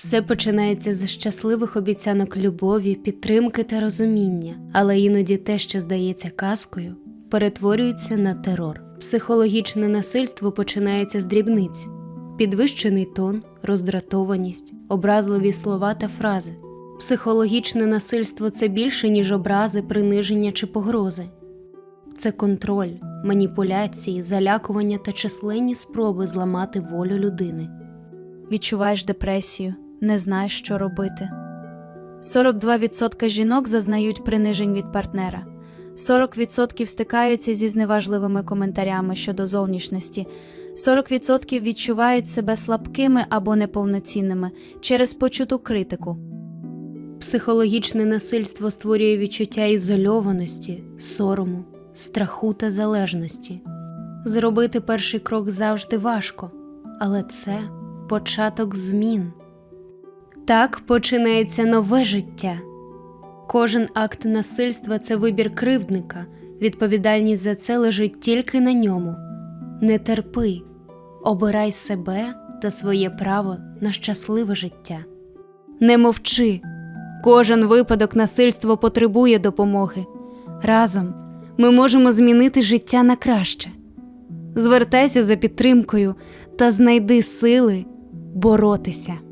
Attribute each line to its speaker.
Speaker 1: Все починається з щасливих обіцянок любові, підтримки та розуміння, але іноді те, що здається казкою, перетворюється на терор. Психологічне насильство починається з дрібниць, підвищений тон, роздратованість, образливі слова та фрази. Психологічне насильство це більше, ніж образи, приниження чи погрози. Це контроль, маніпуляції, залякування та численні спроби зламати волю людини.
Speaker 2: відчуваєш депресію, не знаєш, що робити. 42% жінок зазнають принижень від партнера, 40% стикаються зі зневажливими коментарями щодо зовнішності, 40% відчувають себе слабкими або неповноцінними через почуту критику.
Speaker 1: Психологічне насильство створює відчуття ізольованості, сорому, страху та залежності. Зробити перший крок завжди важко, але це початок змін. Так починається нове життя. Кожен акт насильства це вибір кривдника, відповідальність за це лежить тільки на ньому. Не терпи, обирай себе та своє право на щасливе життя. Не мовчи. Кожен випадок насильства потребує допомоги. Разом ми можемо змінити життя на краще. Звертайся за підтримкою та знайди сили боротися.